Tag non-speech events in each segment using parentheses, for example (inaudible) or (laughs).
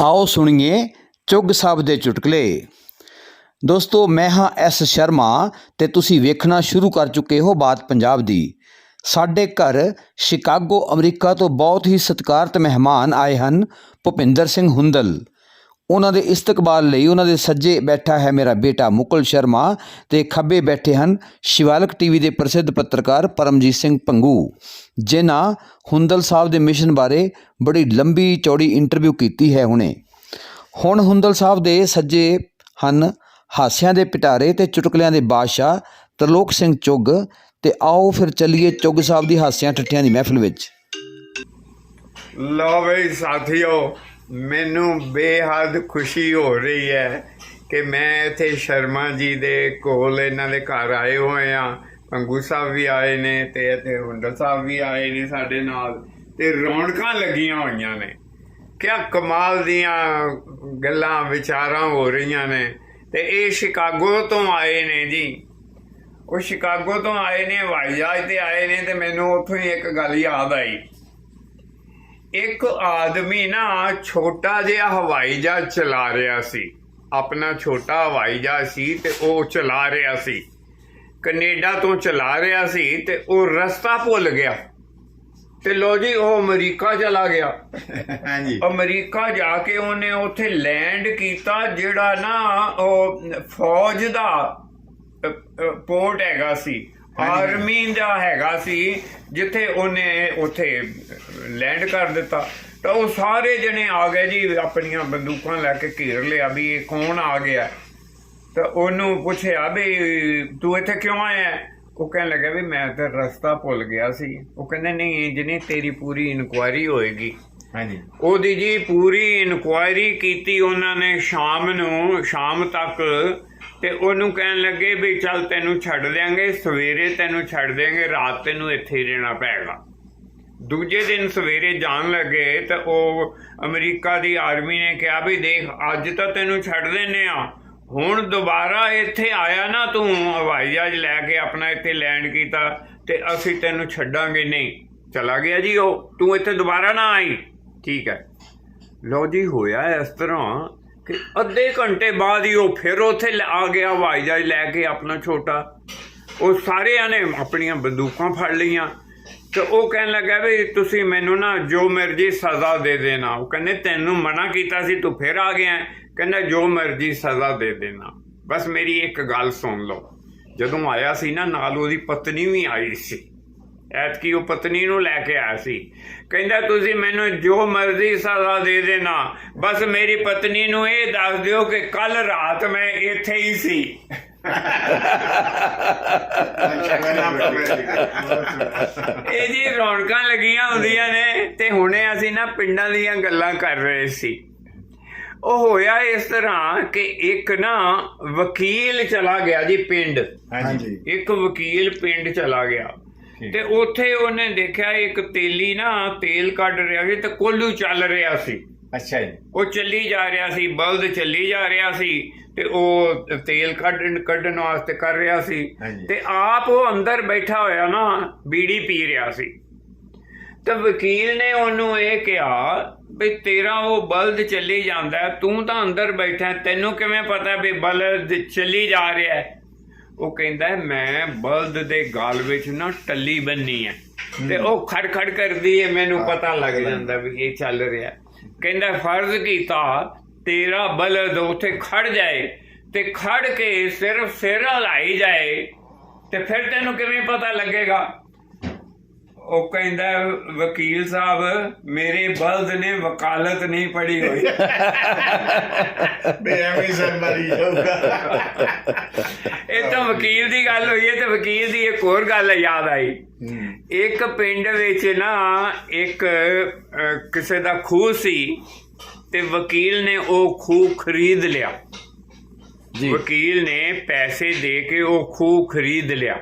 ਆਓ ਸੁਣੀਏ ਚੁੱਗ ਸਾਹਿਬ ਦੇ ਚੁਟਕਲੇ। ਦੋਸਤੋ, ਮੈਂ ਹਾਂ ਐਸ ਸ਼ਰਮਾ ਤੇ ਤੁਸੀਂ ਵੇਖਣਾ ਸ਼ੁਰੂ ਕਰ ਚੁੱਕੇ ਹੋ ਬਾਤ ਪੰਜਾਬ ਦੀ। ਸਾਡੇ ਘਰ ਸ਼ਿਕਾਗੋ, ਅਮਰੀਕਾ ਤੋਂ ਬਹੁਤ ਹੀ ਸਤਿਕਾਰਤ ਮਹਿਮਾਨ ਆਏ ਹਨ ਭੁਪਿੰਦਰ ਸਿੰਘ ਹੁੰਦਲ। ਉਹਨਾਂ ਦੇ ਇਸਤਕਬਾਲ ਲਈ ਉਹਨਾਂ ਦੇ ਸੱਜੇ ਬੈਠਾ ਹੈ ਮੇਰਾ ਬੇਟਾ ਮੁਕੁਲ ਸ਼ਰਮਾ ਤੇ ਖੱਬੇ ਬੈਠੇ ਹਨ ਸ਼ਿਵਾਲਕ ਟੀਵੀ ਦੇ ਪ੍ਰਸਿੱਧ ਪੱਤਰਕਾਰ ਪਰਮਜੀਤ ਸਿੰਘ ਪੰਗੂ। ਜਿਨ੍ਹਾਂ ਹੁੰਦਲ ਸਾਹਿਬ ਦੇ ਮਿਸ਼ਨ ਬਾਰੇ ਬੜੀ ਲੰਬੀ ਚੌੜੀ ਇੰਟਰਵਿਊ ਕੀਤੀ ਹੈ ਹੁਣੇ। ਹੁਣ ਹੁੰਦਲ ਸਾਹਿਬ ਦੇ ਸੱਜੇ ਹਨ ਹਾਸਿਆਂ ਦੇ ਪਿਟਾਰੇ ਤੇ ਚੁਟਕਲਿਆਂ ਦੇ ਬਾਦਸ਼ਾਹ ਤਰਲੋਕ ਸਿੰਘ ਚੁੱਗ ਤੇ ਆਓ ਫਿਰ ਚੱਲੀਏ ਚੁੱਗ ਸਾਹਿਬ ਦੀ ਹਾਸਿਆਂ ਠੱਠਿਆਂ ਦੀ ਮਹਿਫਲ ਵਿੱਚ। ਲੋ ਬਈ ਸਾਥੀਓ ਮੈਨੂੰ ਬੇਹੱਦ ਖੁਸ਼ੀ ਹੋ ਰਹੀ ਹੈ ਕਿ ਮੈਂ ਇੱਥੇ ਸ਼ਰਮਾ ਜੀ ਦੇ ਕੋਲ ਇਹਨਾਂ ਦੇ ਘਰ ਆਏ ਹੋਏ ਆ ਪੰਗੂ ਸਾਹਿਬ ਵੀ ਆਏ ਨੇ ਤੇ ਇੱਥੇ ਹੁੰਡਲ ਸਾਹਿਬ ਵੀ ਆਏ ਨੇ ਸਾਡੇ ਨਾਲ ਤੇ ਰੌਣਕਾਂ ਲੱਗੀਆਂ ਹੋਈਆਂ ਨੇ। ਕਿਆ ਕਮਾਲ ਦੀਆਂ ਗੱਲਾਂ, ਵਿਚਾਰਾਂ ਹੋ ਰਹੀਆਂ ਨੇ ਤੇ ਇਹ ਸ਼ਿਕਾਗੋ ਤੋਂ ਆਏ ਨੇ ਜੀ। ਉਹ ਸ਼ਿਕਾਗੋ ਤੋਂ ਆਏ ਨੇ, ਹਵਾਈ ਜਹਾਜ਼ ਤੇ ਆਏ ਨੇ ਤੇ ਮੈਨੂੰ ਉੱਥੋਂ ਹੀ ਇੱਕ ਗੱਲ ਯਾਦ ਆਈ। ਇੱਕ ਆਦਮੀ ਨਾ ਛੋਟਾ ਜਿਹਾ ਹਵਾਈ ਜਹਾਜ਼ ਚਲਾ ਰਿਹਾ ਸੀ। ਆਪਣਾ ਛੋਟਾ ਹਵਾਈ ਜਹਾਜ਼ ਸੀ ਤੇ ਉਹ ਚਲਾ ਰਿਹਾ ਸੀ। ਕੈਨੇਡਾ ਤੋਂ ਚਲਾ ਰਿਹਾ ਸੀ ਤੇ ਉਹ ਰਸਤਾ ਭੁੱਲ ਗਿਆ। ਤੇ ਲੋ ਜੀ ਉਹ ਅਮਰੀਕਾ ਚਲਾ ਗਿਆ। ਹਾਂਜੀ। ਅਮਰੀਕਾ ਜਾ ਕੇ ਉਹਨੇ ਉੱਥੇ ਲੈਂਡ ਕੀਤਾ ਜਿਹੜਾ ਨਾ ਉਹ ਫੌਜ ਦਾ ਪੋਰਟ ਹੈਗਾ ਸੀ। ਆਰਮੀ ਦਾ ਹੈਗਾ ਸੀ ਜਿੱਥੇ ਉਹਨੇ ਉੱਥੇ ਲੈਂਡ ਕਰ ਦਿੱਤਾ। ਤਾਂ ਉਹ ਸਾਰੇ ਜਣੇ ਆ ਗਏ ਜੀ ਆਪਣੀਆਂ ਬੰਦੂਕਾਂ ਲੈ ਕੇ ਘੇਰ ਲਿਆ ਵੀ ਇਹ ਕੌਣ ਆ ਗਿਆ। ਤਾਂ ਉਹਨੂੰ ਪੁੱਛਿਆ ਵੀ ਤੂੰ ਇੱਥੇ ਕਿਉਂ ਆਇਆ? ਉਹ ਕਹਿਣ ਲੱਗਾ ਵੀ ਮੈਂ ਤਾਂ ਰਸਤਾ ਭੁੱਲ ਗਿਆ ਸੀ। ਉਹ ਕਹਿੰਦੇ ਨਹੀਂ ਇੰਜਨੀ ਤੇਰੀ ਪੂਰੀ ਇਨਕੁਆਇਰੀ ਹੋਏਗੀ। ਹਾਂਜੀ। ਉਹਦੀ ਜੀ ਪੂਰੀ ਇਨਕੁਆਇਰੀ ਕੀਤੀ ਉਹਨਾਂ ਨੇ ਸ਼ਾਮ ਨੂੰ ਸ਼ਾਮ ਤੱਕ ਤੇ ਉਹਨੂੰ ਕਹਿਣ ਲੱਗੇ ਵੀ ਚੱਲ ਤੈਨੂੰ ਛੱਡ ਦਿਆਂਗੇ, ਸਵੇਰੇ ਤੈਨੂੰ ਛੱਡ ਦਿਆਂਗੇ, ਰਾਤ ਤੈਨੂੰ ਇੱਥੇ ਹੀ ਰਹਿਣਾ ਪਏਗਾ ਦੂਜੇ ਦਿਨ ਸਵੇਰੇ ਜਾਣ ਲੱਗੇ ਤਾਂ ਉਹ ਅਮਰੀਕਾ ਦੀ ਆਰਮੀ ਨੇ ਕਿਹਾ ਵੀ ਦੇਖ, ਅੱਜ ਤਾਂ ਤੈਨੂੰ ਛੱਡ ਦਿੰਨੇ ਆ। ਹੁਣ ਦੁਬਾਰਾ ਇੱਥੇ ਆਇਆ ਨਾ ਤੂੰ, ਹਵਾਈ ਜਹਾਜ਼ ਲੈ ਕੇ ਆਪਣਾ ਇੱਥੇ ਲੈਂਡ ਕੀਤਾ ਤੇ ਅਸੀਂ ਤੈਨੂੰ ਛੱਡਾਂਗੇ ਨਹੀਂ। ਚਲਾ ਗਿਆ ਜੀ ਉਹ, ਤੂੰ ਇੱਥੇ ਦੁਬਾਰਾ ਨਾ ਆਈ। ਠੀਕ ਹੈ। ਲੋ ਜੀ, ਹੋਇਆ ਇਸ ਤਰ੍ਹਾਂ ਕਿ ਅੱਧੇ ਘੰਟੇ ਬਾਅਦ ਹੀ ਉਹ ਫਿਰ ਉੱਥੇ ਆ ਗਿਆ, ਹਵਾਈ ਜਹਾਜ਼ ਲੈ ਕੇ ਆਪਣਾ ਛੋਟਾ। ਉਹ ਸਾਰਿਆਂ ਨੇ ਆਪਣੀਆਂ ਬੰਦੂਕਾਂ ਫੜ ਲਈਆਂ। ਤੇ ਉਹ ਕਹਿਣ ਲੱਗਾ ਵੀ ਤੁਸੀਂ ਮੈਨੂੰ ਨਾ ਜੋ ਮਰਜ਼ੀ ਸਜ਼ਾ ਦੇ ਦੇਣਾ। ਉਹ ਕਹਿੰਦੇ, ਤੈਨੂੰ ਮਨਾ ਕੀਤਾ ਸੀ, ਤੂੰ ਫਿਰ ਆ ਗਿਆ ਕਹਿੰਦਾ, ਜੋ ਮਰਜ਼ੀ ਸਜ਼ਾ ਦੇ ਦੇਣਾ। ਬਸ ਮੇਰੀ ਇੱਕ ਗੱਲ ਸੁਣ ਲਓ। ਜਦੋਂ ਆਇਆ ਸੀ ਨਾ, ਨਾਲ ਉਹਦੀ ਪਤਨੀ ਵੀ ਆਈ ਸੀ। ਐਤਕੀ ਉਹ ਪਤਨੀ ਨੂੰ ਲੈ ਕੇ ਆਇਆ ਸੀ। ਕਹਿੰਦਾ ਤੁਸੀਂ ਮੈਨੂੰ ਜੋ ਮਰਜ਼ੀ ਸਜ਼ਾ ਦੇ ਦੇਣਾ। ਬਸ ਮੇਰੀ ਪਤਨੀ ਨੂੰ ਇਹ ਦੱਸ ਦਿਓ ਕਿ ਕੱਲ ਰਾਤ ਮੈਂ ਇੱਥੇ ਹੀ ਸੀ। ਇਹ ਜੀ ਰੌਣਕਾਂ ਲੱਗੀਆਂ ਹੁੰਦੀਆਂ ਨੇ ਤੇ ਹੁਣੇ ਅਸੀਂ ਨਾ ਪਿੰਡਾਂ ਦੀਆਂ ਗੱਲਾਂ ਕਰ ਰਹੇ ਸੀ। ਉਹ ਹੋਇਆ ਇਸ ਤਰ੍ਹਾਂ ਕਿ ਇੱਕ ਨਾ ਵਕੀਲ ਚਲਾ ਗਿਆ ਜੀ ਪਿੰਡ। ਹਾਂਜੀ। ਇੱਕ ਵਕੀਲ ਪਿੰਡ ਚਲਾ ਗਿਆ। ਤੇ ਉੱਥੇ ਉਹਨੇ ਦੇਖਿਆ ਇੱਕ ਤੇਲੀ ਨਾ ਤੇਲ ਕੱਢ ਰਿਹਾ ਸੀ ਤੇ ਕੋਲੂ ਚੱਲ ਰਿਹਾ ਸੀ। ਅੱਛਾ ਜੀ। ਉਹ ਚੱਲੀ ਜਾ ਰਿਹਾ ਸੀ ਬਲਦ ਚੱਲੀ ਜਾ ਰਿਹਾ ਸੀ ਤੇ ਉਹ ਤੇਲ ਕੱਢਣ ਕੱਢਣ ਵਾਸਤੇ ਕਰ ਰਿਹਾ ਸੀ। ਤੇ ਆਪ ਉਹ ਅੰਦਰ ਬੈਠਾ ਹੋਇਆ ਨਾ ਬੀੜੀ ਪੀ ਰਿਹਾ ਸੀ। ਤੇ ਵਕੀਲ ਨੇ ਉਹਨੂੰ ਇਹ ਕਿਹਾ ਵੀ ਤੇਰਾ ਉਹ ਬਲਦ ਚੱਲੀ ਜਾਂਦਾ ਤੂੰ ਤਾਂ ਅੰਦਰ ਬੈਠਾ ਤੈਨੂੰ ਕਿਵੇਂ ਪਤਾ ਵੀ ਬਲਦ ਚੱਲੀ ਜਾ ਰਿਹਾ ਹੈ? ਉਹ ਕਹਿੰਦਾ ਮੈਂ ਬਲਦ ਦੇ ਗਾਲ ਵਿੱਚ ਨਾ ਟੱਲੀ ਬੰਨੀ ਹੈ ਤੇ ਉਹ ਖੜ ਖੜ ਕਰਦੀ ਹੈ ਮੈਨੂੰ ਪਤਾ ਲੱਗ ਜਾਂਦਾ ਵੀ ਇਹ ਚੱਲ ਰਿਹਾ। ਕਹਿੰਦਾ ਫਰਜ਼ ਕੀਤਾ ਤੇਰਾ ਬਲਦ ਉੱਥੇ ਖੜ ਜਾਏ ਤੇ ਖੜ ਕੇ ਸਿਰਫ ਸਿਰ ਹਲਾਈ ਜਾਏ ਤੇ ਫਿਰ ਤੈਨੂੰ ਕਿਵੇਂ ਪਤਾ ਲੱਗੇਗਾ ਉਹ ਕਹਿੰਦਾ ਵਕੀਲ ਸਾਹਿਬ ਮੇਰੇ ਬਲਦ ਨੇ ਵਕਾਲਤ ਨਹੀਂ ਪੜੀ ਹੋਈ। ਬੇ ਐਵੇਂ ਸਰ ਮਰੀ ਜਾਊਗਾ। ਇਹ ਤਾਂ ਵਕੀਲ ਦੀ ਗੱਲ ਹੋਈ ਹੈ ਤੇ ਵਕੀਲ ਦੀ ਇੱਕ ਹੋਰ ਗੱਲ ਯਾਦ ਆਈ। ਇੱਕ ਪਿੰਡ ਵਿੱਚ ਨਾ ਇੱਕ ਕਿਸੇ ਦਾ ਖੂਹ ਸੀ ਤੇ ਵਕੀਲ ਨੇ ਉਹ ਖੂਹ ਖਰੀਦ ਲਿਆ। ਜੀ। ਵਕੀਲ ਨੇ ਪੈਸੇ ਦੇ ਕੇ ਉਹ ਖੂਹ ਖਰੀਦ ਲਿਆ।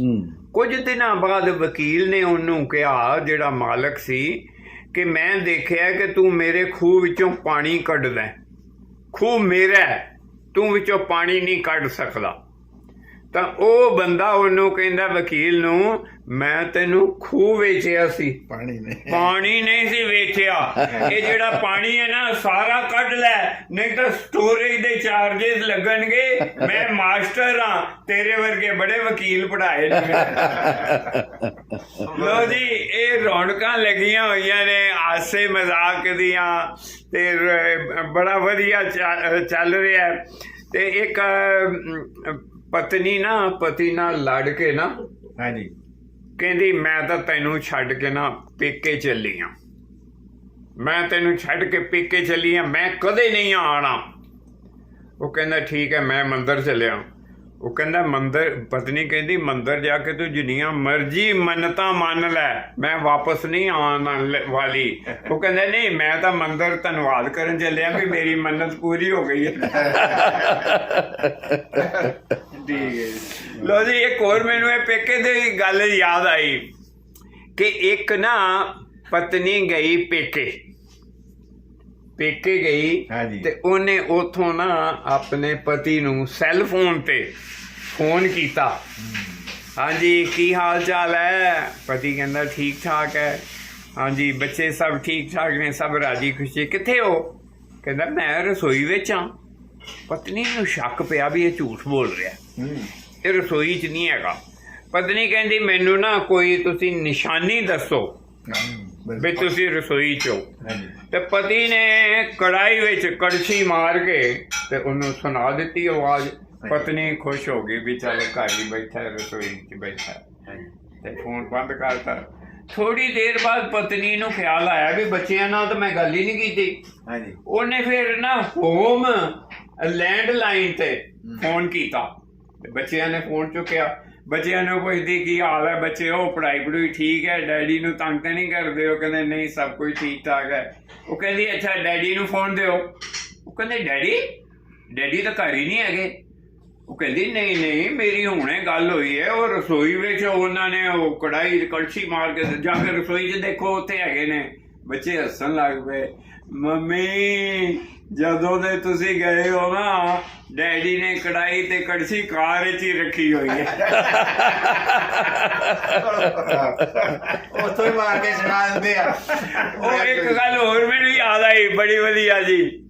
ਹੂੰ। ਕੁਝ ਦਿਨਾਂ ਬਾਅਦ ਵਕੀਲ ਨੇ ਉਹਨੂੰ ਕਿਹਾ, ਜਿਹੜਾ ਮਾਲਕ ਸੀ, ਕਿ ਮੈਂ ਦੇਖਿਆ ਕਿ ਤੂੰ ਮੇਰੇ ਖੂਹ ਵਿੱਚੋਂ ਪਾਣੀ ਕੱਢਦਾ ਹੈ। ਖੂਹ ਮੇਰਾ ਤੂੰ ਵਿੱਚੋਂ ਪਾਣੀ ਨਹੀਂ ਕੱਢ ਸਕਦਾ ਤਾਂ ਉਹ ਬੰਦਾ ਉਹਨੂੰ ਕਹਿੰਦਾ ਵਕੀਲ ਨੂੰ ਮੈਂ ਤੈਨੂੰ ਖੂਹ ਵੇਚਿਆ ਸੀ ਪਾਣੀ ਨੇ ਪਾਣੀ ਨਹੀਂ ਸੀ ਵੇਚਿਆ ਇਹ ਜਿਹੜਾ ਪਾਣੀ ਹੈ ਨਾ ਸਾਰਾ ਕੱਢ ਲੈ ਨਹੀਂ ਤਾਂ ਸਟੋਰੇਜ ਦੇ ਚਾਰजेस ਲੱਗਣਗੇ ਮੈਂ ਮਾਸਟਰ ਹਾਂ ਤੇਰੇ ਵਰਗੇ ਬੜੇ ਵਕੀਲ ਪੜਾਏ ਨੇ। ਲੋ ਜੀ ਇਹ ਰੌਣਕਾਂ ਲੱਗੀਆਂ ਹੋਈਆਂ ਨੇ ਆਸੇ ਮਜ਼ਾਕ ਦੀਆਂ ਤੇ ਬੜਾ ਵਧੀਆ ਚੱਲ ਰਿਹਾ। ਤੇ ਇੱਕ ਪਤਨੀ ਨਾ ਪਤੀ ਨਾਲ ਲੜ ਕੇ ਨਾ ਹਾਂਜੀ। ਕਹਿੰਦੀ ਮੈਂ ਤਾਂ ਤੈਨੂੰ ਛੱਡ ਕੇ ਨਾ ਪੇਕੇ ਚੱਲੀ ਆ। ਮੈਂ ਤੈਨੂੰ ਛੱਡ ਕੇ ਪੇਕੇ ਚੱਲੀ ਆ ਮੈਂ ਕਦੇ ਨਹੀਂ ਆਣਾ ਉਹ ਕਹਿੰਦਾ ਠੀਕ ਹੈ ਮੈਂ ਮੰਦਰ ਚੱਲਿਆ। ਉਹ ਕਹਿੰਦਾ ਮੰਦਰ ਪਤਨੀ ਕਹਿੰਦੀ ਮੰਦਰ ਜਾ ਕੇ ਤੂੰ ਜਿੰਨੀਆਂ ਮਰਜ਼ੀ ਮੰਨਤਾਂ ਮੰਨ ਲੈ ਮੈਂ ਵਾਪਸ ਨਹੀਂ ਆਉਣ ਵਾਲ- ਉਹ ਕਹਿੰਦਾ ਨਹੀਂ ਮੈਂ ਤਾਂ ਮੰਦਰ ਧੰਨਵਾਦ ਕਰਨ ਚੱਲਿਆ ਵੀ ਮੇਰੀ ਮੰਨਤ ਪੂਰੀ ਹੋ ਗਈ ਹੈ। (laughs) ਲੋ ਜੀ। ਇੱਕ ਹੋਰ ਮੈਨੂੰ ਇਹ ਪੇਕੇ ਦੀ ਗੱਲ ਯਾਦ ਆਈ ਕਿ ਇੱਕ ਨਾ ਪਤਨੀ ਗਈ ਪੇਕੇ। ਪੇਕੇ ਗਈ। ਤੇ ਉਹਨੇ ਉਥੋਂ ਨਾ ਆਪਣੇ ਪਤੀ ਨੂੰ ਸੈੱਲ ਫੋਨ ਤੇ ਫੋਨ ਕੀਤਾ। ਹਾਂਜੀ ਕੀ ਹਾਲ ਚਾਲ ਹੈ? ਪਤੀ ਕਹਿੰਦਾ ਠੀਕ ਠਾਕ ਹੈ। ਹਾਂਜੀ ਬੱਚੇ ਸਭ ਠੀਕ ਠਾਕ ਨੇ ਸਭ ਰਾਜੀ ਖੁਸ਼ੀ। ਕਿੱਥੇ ਹੋ? ਕਹਿੰਦਾ ਮੈਂ ਰਸੋਈ ਵਿੱਚ ਹਾਂ। ਪਤਨੀ ਨੂੰ ਸ਼ੱਕ ਪਿਆ ਵੀ ਇਹ ਝੂਠ ਬੋਲ ਰਿਹਾ। ਇਹ ਰਸੋਈ 'ਚ ਨਹੀਂ ਹੈਗਾ। ਪਤਨੀ ਕਹਿੰਦੀ ਮੈਨੂੰ ਨਾ ਕੋਈ ਤੁਸੀਂ ਨਿਸ਼ਾਨੀ ਦੱਸੋ ਵੀ ਤੁਸੀਂ ਰਸੋਈ 'ਚ। ਹੋ ਤੇ ਪਤੀ ਨੇ ਕੜਾਈ ਵਿੱਚ ਕੜਛੀ ਮਾਰ ਕੇ ਤੇ ਉਹਨੂੰ ਸੁਣਾ ਦਿੱਤੀ ਆਵਾਜ਼। ਪਤਨੀ ਖੁਸ਼ ਹੋ ਗਈ ਵੀ ਚੱਲ ਘਰ ਹੀ ਬੈਠਾ ਰਸੋਈ 'ਚ ਬੈਠਾ ਤੇ ਫੋਨ ਬੰਦ ਕਰਤਾ। ਥੋੜੀ ਦੇਰ ਬਾਅਦ ਪਤਨੀ ਨੂੰ ਖਿਆਲ ਆਇਆ ਵੀ ਬੱਚਿਆਂ ਨਾਲ ਤਾਂ ਮੈਂ ਗੱਲ ਹੀ ਨਹੀਂ ਕੀਤੀ। ਹਾਂਜੀ। ਉਹਨੇ ਫਿਰ ਨਾ ਹੋਮ ਲੈਂਡਲਾਈਨ ਤੇ ਫੋਨ ਕੀਤਾ। ਬੱਚਿਆਂ ਨੇ ਫੋਨ ਚੁੱਕਿਆ। ਬੱਚਿਆਂ ਨੂੰ ਪੁੱਛਦੀ ਕੀ ਹਾਲ ਹੈ ਬੱਚੇ, ਉਹ ਪੜਾਈ ਪੜੂਈ ਠੀਕ ਹੈ, ਡੈਡੀ ਨੂੰ ਤੰਗ ਤਾਂ ਨਹੀਂ ਕਰਦੇ? ਉਹ ਕਹਿੰਦੇ, ਨਹੀਂ, ਸਭ ਕੁਝ ਠੀਕ ਠਾਕ ਹੈ। ਉਹ ਕਹਿੰਦੀ, ਅੱਛਾ, ਡੈਡੀ ਨੂੰ ਫੋਨ ਦਿਓ। ਉਹ ਕਹਿੰਦੇ, ਡੈਡੀ? ਡੈਡੀ ਤਾਂ ਘਰ ਹੀ ਨਹੀਂ ਹੈਗੇ। ਉਹ ਕਹਿੰਦੀ, ਨਹੀਂ ਨਹੀਂ, ਮੇਰੀ ਹੁਣੇ ਗੱਲ ਹੋਈ ਹੈ। ਉਹ ਰਸੋਈ ਵਿੱਚ ਉਹਨਾਂ ਨੇ ਉਹ ਕੜਾਈ ਕੜਛੀ ਮਾਰ ਕੇ ਜਾ ਕੇ ਰਸੋਈ 'ਚ ਦੇਖੋ, ਉੱਥੇ ਹੈਗੇ ਨੇ। ਬੱਚੇ ਹੱਸਣ ਲੱਗ ਪਏ। ਮੰਮੀ ਜਦੋਂ ਦੇ ਤੁਸੀਂ ਗਏ ਹੋ ਨਾ ਡੈਡੀ ਨੇ ਕੜਾਈ ਤੇ ਕੜਛੀ ਕਾਰ ਵਿੱਚ ਹੀ ਰੱਖੀ ਹੋਈ ਹੈ। ਉੱਥੋਂ ਹੀ ਮਾਰ ਕੇ ਸੁਣਾ ਦਿੰਦੇ ਆ। ਉਹ ਇੱਕ ਗੱਲ ਹੋਰ ਮੈਨੂੰ ਯਾਦ ਆਈ ਬੜੀ ਵਧੀਆ ਜੀ।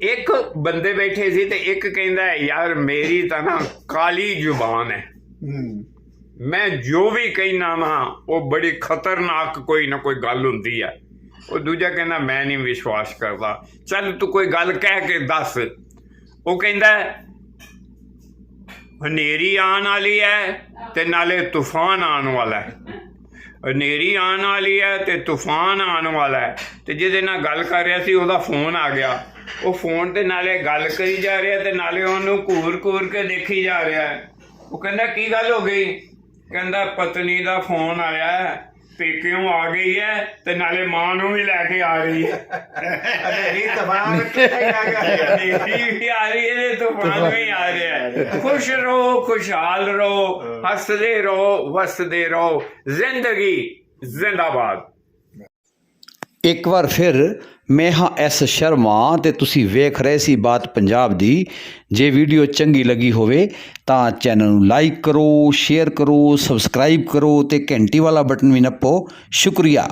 ਇੱਕ ਬੰਦੇ ਬੈਠੇ ਸੀ ਤੇ ਇੱਕ ਕਹਿੰਦਾ ਯਾਰ ਮੇਰੀ ਤਾਂ ਨਾ ਕਾਲੀ ਜ਼ੁਬਾਨ ਹੈ। ਮੈਂ ਜੋ ਵੀ ਕਹਿਣਾ ਨਾ ਉਹ ਬੜੀ ਖਤਰਨਾਕ ਕੋਈ ਨਾ ਕੋਈ ਗੱਲ ਹੁੰਦੀ ਹੈ ਉਹ ਦੂਜਾ ਕਹਿੰਦਾ, ਮੈਂ ਨਹੀਂ ਵਿਸ਼ਵਾਸ ਕਰਦਾ। ਚੱਲ ਤੂੰ ਕੋਈ ਗੱਲ ਕਹਿ ਕੇ ਦੱਸ। ਉਹ ਕਹਿੰਦਾ, ਹਨੇਰੀ ਆਉਣ ਵਾਲੀ ਹੈ ਤੇ ਨਾਲੇ ਤੂਫਾਨ ਆਉਣ ਵਾਲਾ ਹੈ ਹਨੇਰੀ ਆਉਣ ਵਾਲੀ ਹੈ ਤੇ ਤੂਫਾਨ ਆਉਣ ਵਾਲਾ ਹੈ ਤੇ ਜਿਹਦੇ ਨਾਲ ਗੱਲ ਕਰ ਰਿਹਾ ਸੀ, ਉਹਦਾ ਫੋਨ ਆ ਗਿਆ। ਉਹ ਫੋਨ ਤੇ ਨਾਲੇ ਗੱਲ ਕਰੀ ਜਾ ਰਿਹਾ ਤੇ ਨਾਲੇ ਉਹਨੂੰ ਘੂਰ-ਘੂਰ ਕੇ ਦੇਖੀ ਜਾ ਰਿਹਾ। ਉਹ ਕਹਿੰਦਾ, ਕੀ ਗੱਲ ਹੋ ਗਈ? ਕਹਿੰਦਾ, ਪਤਨੀ ਦਾ ਫੋਨ ਆਇਆ ਪੇਕਿਓਂ ਆ ਗਈ ਹੈ ਤੇ ਨਾਲੇ ਮਾਂ ਨੂੰ ਵੀ ਲੈ ਕੇ ਆ ਰਹੀ ਹੈ। ਆ ਗਿਆ ਹਨੇਰੀ ਵੀ ਆ ਰਹੀ ਹੈ ਤੇ ਤੂਫਾਨ ਵੀ ਆ ਰਿਹਾ ਹੈ। ਖੁਸ਼ ਰਹੋ ਖੁਸ਼ਹਾਲ ਰਹੋ ਹੱਸਦੇ ਰਹੋ ਵਸਦੇ ਰਹੋ। ਜ਼ਿੰਦਗੀ ਜ਼ਿੰਦਾਬਾਦ। ਇੱਕ ਵਾਰ ਫਿਰ ਮੈਂ ਹਾਂ ਐਸ ਸ਼ਰਮਾ ਤੇ ਤੁਸੀਂ ਵੇਖ ਰਹੇ ਸੀ ਬਾਤ ਪੰਜਾਬ ਦੀ। ਜੇ ਵੀਡੀਓ ਚੰਗੀ ਲੱਗੀ ਹੋਵੇ ਤਾਂ ਚੈਨਲ ਨੂੰ ਲਾਈਕ ਕਰੋ, ਸ਼ੇਅਰ ਕਰੋ, ਸਬਸਕ੍ਰਾਈਬ ਕਰੋ ਤੇ ਘੰਟੀ ਵਾਲਾ ਬਟਨ ਵੀ ਨੱਪੋ। ਸ਼ੁਕਰੀਆ।